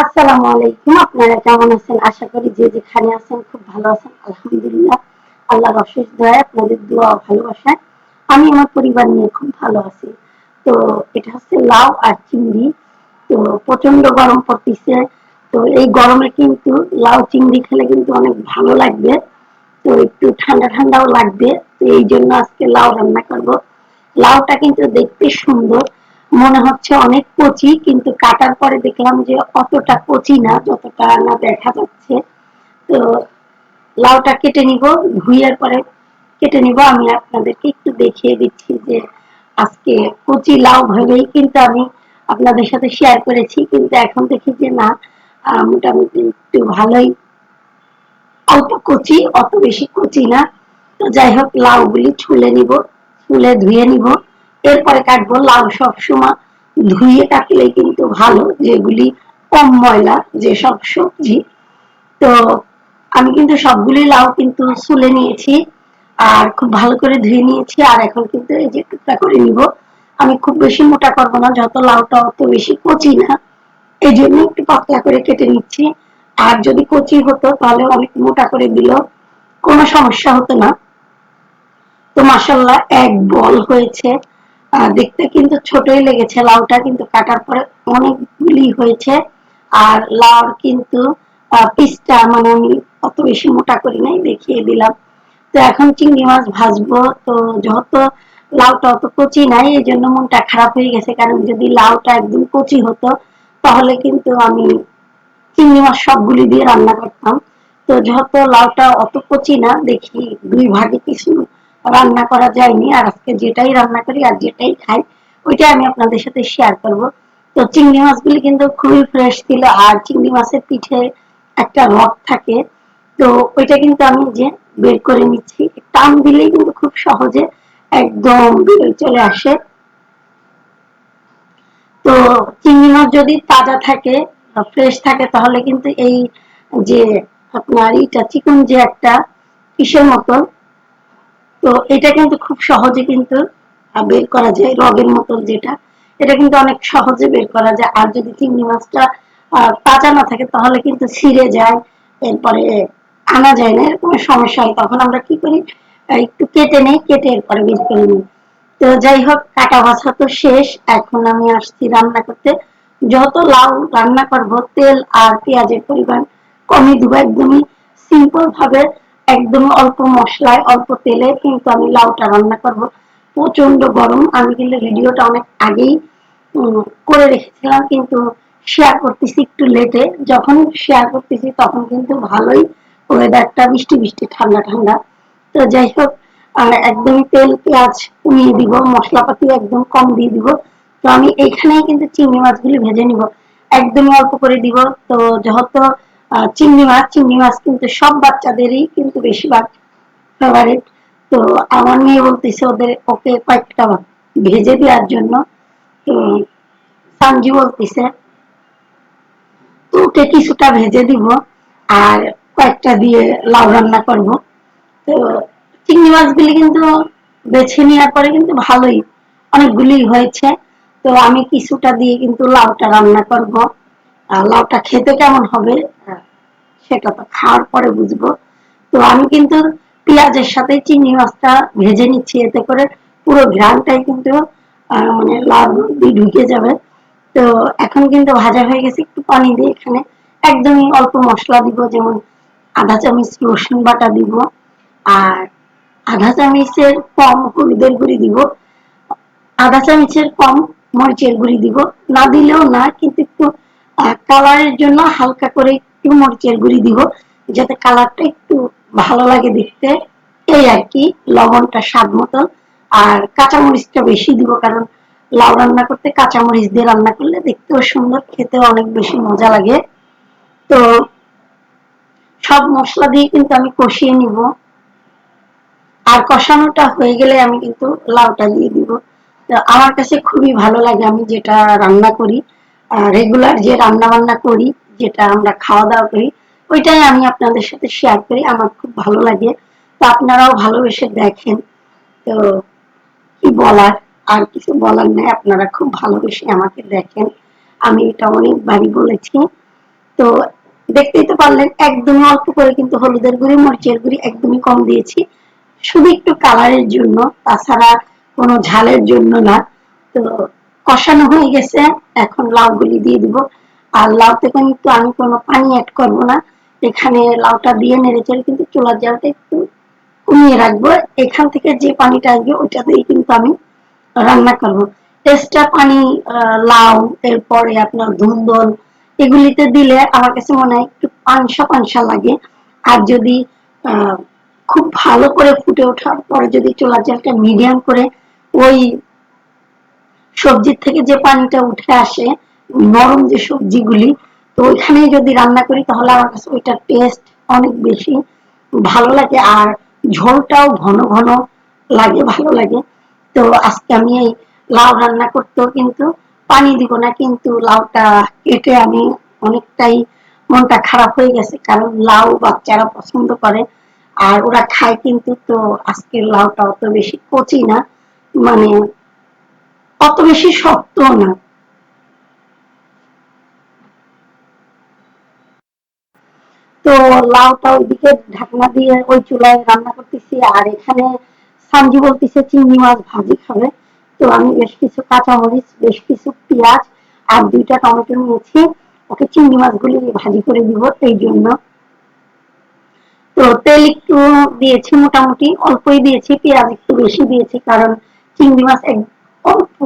আসসালামু আলাইকুম, আপনারা কেমন আছেন? আশা করি যে যেখানে আছেন খুব ভালো আছেন, আলহামদুলিল্লাহ। আল্লাহর অশেষ আপনাদের দোয়া আমি আমার পরিবার নিয়ে খুব ভালো আছি। তো এটা হচ্ছে লাউ আর চিংড়ি। তো প্রচণ্ড গরম পড়তেছে। তো এই গরমে কিন্তু লাউ চিংড়ি খেলে কিন্তু অনেক ভালো লাগবে। তো একটু ঠান্ডা ঠান্ডাও লাগবে। তো এই জন্য আজকে লাউ রান্না করব। লাউটা কিন্তু দেখতে সুন্দর। মনে হচ্ছে অনেক কচি, কিন্তু কাটার পরে দেখলাম যে অতটা কচি না, যতটা না দেখা যাচ্ছে। তো লাউটা কেটে নিব, ধুইয়ার পরে কেটে নিব। আমি আপনাদেরকে একটু দেখিয়ে দিচ্ছি যে আজকে কচি লাউ ভেবেই কিন্তু আমি আপনাদের সাথে শেয়ার করেছি। কিন্তু এখন দেখি যে না মোটামুটি একটু ভালোই অল্প কচি, অত বেশি কচি না। তো যাই হোক, লাউগুলি ছুলে নিব, ছুলে ধুয়ে নিব। এরপরে কাটবো, লাউ সবসময় ধুয়ে কাটলে কিন্তু ভালো, যেগুলি কম ময়লা, যে সব সবজি। তো আমি কিন্তু সবগুলি লাউ কিন্তু সুলে নিয়েছি আর খুব ভালো করে ধুয়ে নিয়েছি, আর এখন কিন্তু এই যে টুকরা করে নিব। আমি খুব বেশি মোটা করব না, যত লাউটা অত বেশি কচি না। এই জন্য একটু পাতলা করে কেটে নিচ্ছি। আর যদি কচি হতো, তাহলে অনেক মোটা করে দিল, কোনো সমস্যা হতো না। তো মাসাল্লাহ এক বল হয়েছে। দেখতে কিন্তু ছোটই লেগেছে। লাউটা কিন্তু কাটার পরে অনেকগুলি হয়েছে। আর লাউর কিন্তু পিসটা মানে আমি অত বেশি মোটা করি নাই, দেখিয়ে দিলাম। তো এখন চিংড়ি মাছ ভাজবো। তো যত লাউটা অত কচি নাই, এই জন্য মনটা খারাপ হয়ে গেছে। কারণ যদি লাউটা একদম কচি হতো, তাহলে কিন্তু আমি চিংড়ি মাছ সবগুলি দিয়ে রান্না করতাম। তো যত লাউটা অত কচি না, দেখি দুই ভাগে কিছু রান্না করা যায়নি। আর আজকে যেটাই রান্না করি আর যেটাই খাই, ওইটাই আমি আপনাদের সাথে শেয়ার করব। তো চিংড়ি মাছগুলি কিন্তু খুবই ফ্রেশ ছিল। আর চিংড়ি মাছের পিঠে একটা রক থাকে। তো ওইটা কিন্তু আমি যে বের করে নিচ্ছি, টান দিলেই কিন্তু খুব সহজে একদম চলে আসে। তো চিংড়ি মাছ যদি তাজা থাকে ফ্রেশ থাকে, তাহলে কিন্তু এই যে আপনার এইটা চিকন যে একটা কিসের মতন তো এটা কিন্তু খুব সহজে কিন্তু বের করা যায়, রগের মতন যেটা। এটা কিন্তু অনেক সহজে বের করা যায়। আর যদি চিংড়ি মাছটা তাজা না থাকে তাহলে কিন্তু ছিঁড়ে যায়, এরপরে আনা যায় না, এরকম সমস্যা হয়। তখন আমরা কি করি? একটু কেটে নেই, কেটে এরপরে বের করে নিই। তো যাই হোক, কাটা বাছা তো শেষ। এখন আমি আসছি রান্না করতে। যত লাউ রান্না করব, তেল আর পেঁয়াজের পরিমাণ কমই দিব, একদমই সিম্পল ভাবে। একদম অল্প মশলায়, অল্প তেলে কিন্তু আমি লাউটা রান্না করব। প্রচণ্ড গরম। আমি কিন্তু ভিডিওটা অনেক আগেই করে রেখেছিলাম, কিন্তু শেয়ার করতেছি একটু লেটে যখন শেয়ার করতেছি তখন কিন্তু ভালোই ওয়েদারটা বৃষ্টি বৃষ্টি, ঠান্ডা ঠান্ডা। তো যাই হোক একদমই তেল, পেঁয়াজ কমিয়ে দিব, মশলাপাতি একদম কম দিয়ে দিব। তো আমি এখানেই কিন্তু চিংড়ি মাছগুলি ভেজে নিব। একদমই অল্প করে দিব। তো যেহেতু চিংড়ি মাছ চিংড়ি মাছ কিন্তু সব বাচ্চাদেরই কিন্তু বেশিরভাগ ফেভারিট তো আমার মেয়ে বলতেছে ওদের, ওকে কয়েকটা ভেজে দেওয়ার জন্য। তো সানজি বলতেছে ওকে কিছুটা ভেজে দিব আর কয়েকটা দিয়ে লাউ রান্না করব। তো চিংড়ি মাছগুলি কিন্তু বেছে নেওয়ার পরে কিন্তু ভালোই, অনেকগুলি হয়েছে। তো আমি কিছুটা দিয়ে কিন্তু লাউটা রান্না করব। লাউটা খেতে কেমন হবে সেটা তো খাওয়ার পরে বুঝব। তো আমি কিন্তু পেঁয়াজের সাথে চিংড়ি মাছটা ভেজে নিচ্ছি এতে করে পুরো ঘ্রানটাই কিন্তু মানে লাউ দিয়ে ঢুকে যাবে। তো এখন কিন্তু ভাজা হয়ে গেছে একটু পানি দিয়ে এখানে একদমই অল্প মশলা দিব যেমন আধা চামচ রসুন বাটা দিব আর আধা চামচের কম হলুদের গুঁড়ি দিব আধা চামচের কম মরিচের গুঁড়ি দিব। না দিলেও না কিন্তু একটু কালারের জন্য হালকা করে একটু মরিচের গুঁড়ি দিব, যাতে কালারটা একটু ভালো লাগে দেখতে। এই আর কি, লবণটা স্বাদ মতো। আর কাঁচামরিচটা বেশি দিব, কারণ লাউ রান্না করতে কাঁচামরিচ দিয়ে রান্না করলে দেখতেও সুন্দর, খেতেও অনেক বেশি মজা লাগে। তো সব মশলা দিয়ে কিন্তু আমি কষিয়ে নিব। আর কষানোটা হয়ে গেলে আমি কিন্তু লাউটা দিয়ে দিব। আমার কাছে খুবই ভালো লাগে আমি যেটা রান্না করি। রেগুলার যে রান্না বান্না করি, যেটা আমরা খাওয়া দাওয়া করি, ওইটাই আমি আপনাদের সাথে শেয়ার করি। আমার খুব ভালো লাগে। তো আপনারাও ভালোবেসে দেখেন। তো কি বলার? আর কিছু বলার নেই। আপনারা খুব ভালোবেসে আমাকে দেখেন। আমি এটা অনেকবারই বলেছি। তো দেখতেই তো পারলেন, একদমই অল্প করে কিন্তু হলুদের গুঁড়ি, মরিচের গুঁড়ি একদমই কম দিয়েছি। শুধু একটু কালারের জন্য, তাছাড়া কোনো ঝালের জন্য না। তো কষানো হয়ে গেছে, এখন লাউগুলি দিয়ে দিব। আর লাউতে কিন্তু আমি কোনো পানি অ্যাড করব না। এখানে লাউটা দিয়ে নেড়েচেড়ে কিন্তু চুলার জালটা একটু কমিয়ে রাখব। এখান থেকে যে পানিটা আসবে, ওইটা দিয়ে কিন্তু আমি রান্না করব। এক্সট্রা পানি লাউ, এরপরে আপনার ধুন্দল, এগুলিতে দিলে আমার কাছে মনে হয় একটু পানসা পানসা লাগে। আর যদি খুব ভালো করে ফুটে ওঠার পরে যদি চুলার জালটা মিডিয়াম করে, ওই সবজির থেকে যে পানিটা উঠে আসে, নরম যে সবজিগুলি, তো ওইখানে যদি রান্না করি তাহলে আমার কাছে ওইটার টেস্ট অনেক বেশি ভালো লাগে আর ঝোলটাও ঘন ঘন লাগে, ভালো লাগে। তো আজকে আমি এই লাউ রান্না করতেও কিন্তু পানি দিব না, কিন্তু লাউটা কেটে আমি অনেকটাই মনটা খারাপ হয়ে গেছে, কারণ লাউ বাচ্চারা পছন্দ করে আর ওরা খায় কিন্তু, তো আজকের লাউটা অত বেশি কচি না। মানে অত বেশি শক্ত না। তো লাউটা ওইদিকে ঢাকনা দিয়ে ওই চুলায় রান্না করতেছি, আর এখানে সামজি বলতেছে চিংড়ি মাছ ভাজি খাবে। তো আমি বেশ কিছু কাঁচামরিচ, বেশ কিছু পেঁয়াজ আর দুইটা টমেটো নিয়েছি। ওকে চিংড়ি মাছগুলি ভাজি করে দিব এই জন্য। তো তেল একটু দিয়েছি মোটামুটি, অল্পই দিয়েছি, পেঁয়াজ একটু বেশি দিয়েছি, কারণ চিংড়ি মাছ অল্প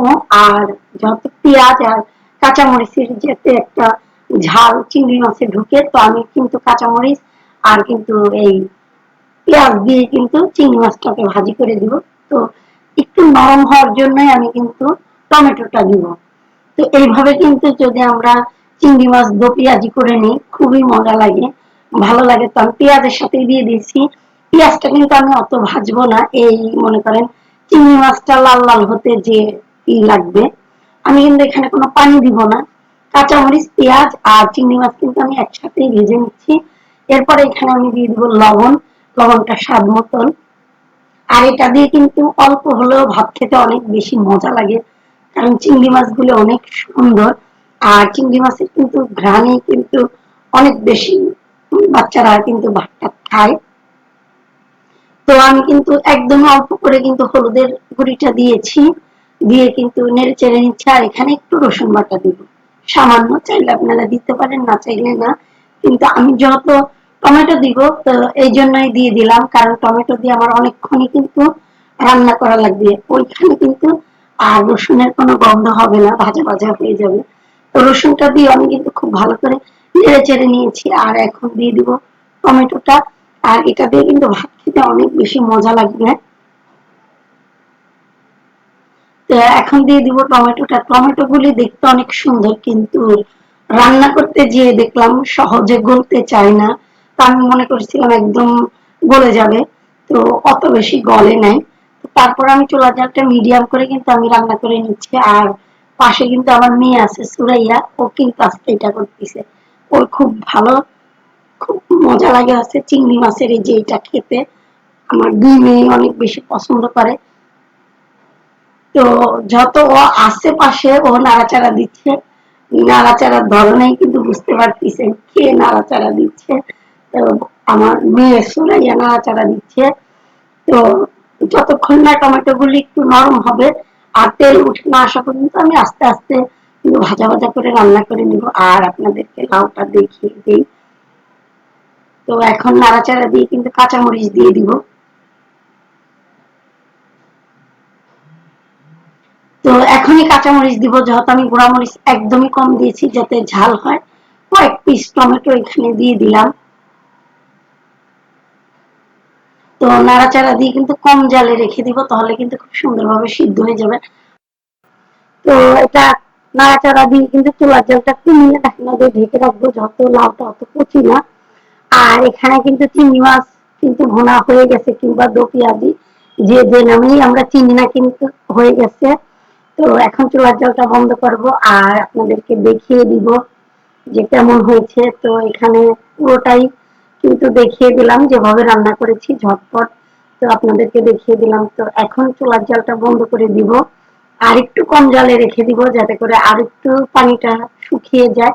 আর যত পেঁয়াজ আর কাঁচামরিচের যেতে একটা ঝাল চিংড়ি মাছে ঢুকে, তো আমি কিন্তু কাঁচামরিচ আর কিন্তু এই পেঁয়াজ দিয়ে কিন্তু চিংড়ি মাছটাকে ভাজি করে দিব। তো একটু নরম হওয়ার জন্যই আমি কিন্তু টমেটোটা দিব। তো এইভাবে কিন্তু যদি আমরা চিংড়ি মাছ দো পেঁয়াজি করে নিই, খুবই মজা লাগে, ভালো লাগে। তো আমি পেঁয়াজের সাথে দিয়ে দিয়েছি। পেঁয়াজটা কিন্তু আমি অত ভাজবো না, এই মনে করেন চিংড়ি মাছটা লাল লাল হতে যে ই লাগবে, আমি কিন্তু এখানে কোনো পানি দিব না। কাঁচামরিচ, পেঁয়াজ আর চিংড়ি মাছ কিন্তু আমি একসাথেই ভেজে নিচ্ছি। এরপরে এখানে আমি দিয়ে দিব লবণ, লবণটা স্বাদ মতন। আর এটা দিয়ে কিন্তু অল্প হলেও ভাত খেতে অনেক বেশি মজা লাগে, কারণ চিংড়ি মাছগুলো অনেক সুন্দর। আর চিংড়ি মাছের কিন্তু ঘ্রাণে কিন্তু অনেক বেশি, বাচ্চারা কিন্তু ভাতটা খায়। তো আমি কিন্তু একদম অল্প করে কিন্তু হলুদের গুঁড়িটা দিয়েছি। দিয়ে কিন্তু নেড়ে চেড়ে নিচ্ছি। আর এখানে একটু রসুন বাটা দিব। সামান্য চাইলে আপনারা দিতে পারেন, না চাইলে না। কিন্তু আমি যত টমেটো দিব, তো এই জন্যই দিয়ে দিলাম। কারণ টমেটো দিয়ে আমার অনেকক্ষণই কিন্তু রান্না করা লাগবে। ওইখানে কিন্তু আর রসুনের কোনো গন্ধ হবে না, ভাজা ভাজা হয়ে যাবে। তো রসুনটা দিয়ে আমি কিন্তু খুব ভালো করে নেড়ে চেড়ে নিয়েছি। আর এখন দিয়ে দিব টমেটোটা। আর এটা দিয়ে কিন্তু ভাত খেতে অনেক বেশি মজা লাগবে। এখন দিয়ে দিব টমেটোটা। টমেটো গুলি দেখতে অনেক সুন্দর, কিন্তু রান্না করতে গিয়ে দেখলাম সহজে গলতে চায় না। তা আমি মনে করছিলাম একদম গলে যাবে, তো অত বেশি গলে নাই। তারপর আমি চুলা জালটা মিডিয়াম করে কিন্তু আমি রান্না করে নিচ্ছি। আর পাশে কিন্তু আমার মেয়ে আছে সুরাইয়া, ও কিন্তু আজকে এটা করতেছে। ওর খুব ভালো খুব মজা লাগে আছে, চিংড়ি মাছের এই যে এটা খেতে। আমার দুই মেয়ে অনেক বেশি পছন্দ করে। তো যত ও আশেপাশে ও নাড়াচাড়া দিচ্ছে, নাড়াচাড়ার ধরনেই কিন্তু বুঝতে পারতেছে কে নাড়াচাড়া দিচ্ছে। তো আমার মেয়ে সুরাইয়া নাড়াচাড়া দিচ্ছে। তো যতক্ষণ না টমেটো গুলি একটু নরম হবে আর তেল উঠে না আসা পর্যন্ত আমি আস্তে আস্তে ভাজা ভাজা করে রান্না করে নিব। আর আপনাদেরকে লাউটা দেখিয়ে দিই। তো এখন নাড়াচাড়া দিয়ে কিন্তু কাঁচামরিচ দিয়ে দিব। তো এখনই কাঁচামরিচ দিব, যেহেতু আমি গুঁড়ামরিচ একদমই কম দিয়েছি, যাতে ঝাল হয়। কয়েক পিস টমেটো এখানে দিয়ে দিলাম। তো নাড়াচাড়া দিয়ে কিন্তু কম জালে রেখে দিব, তাহলে কিন্তু খুব সুন্দরভাবে সিদ্ধ হয়ে যাবে। তো এটা নাড়াচাড়া দিয়ে কিন্তু চুলার জলটা কমিয়ে ঢাকনা ঢেকে রাখব যত লাউটা অত কচি না। আর এখানে কিন্তু চিংড়ি মাছ কিন্তু ঘোনা হয়ে গেছে, কিংবা দো পেঁয়াজি যে যে নামেই আমরা চিনি না কিন্তু হয়ে গেছে। তো এখন চুলার জলটা বন্ধ করব আর আপনাদেরকে দেখিয়ে দিব যে কেমন হয়েছে। তো এখানে পুরোটাই কিন্তু দেখিয়ে দিলাম, যেভাবে রান্না করেছি ঝটপট। তো আপনাদেরকে দেখিয়ে দিলাম। তো এখন চুলার জলটা বন্ধ করে দিব। আর একটু কম জলে রেখে দিব যাতে করে আর একটু পানিটা শুকিয়ে যায়।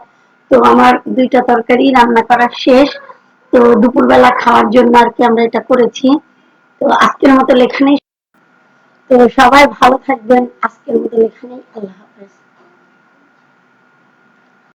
তো তো আমার দুইটা তরকারি রান্না করা শেষ। তো দুপুরবেলা খাওয়ার জন্য আর কি আমরা এটা করেছি। তো আজকের মতো লেখা নেই তো সবাই ভালো থাকবেন। আজকের মতো লেখা নেই আল্লাহ হাফেজ।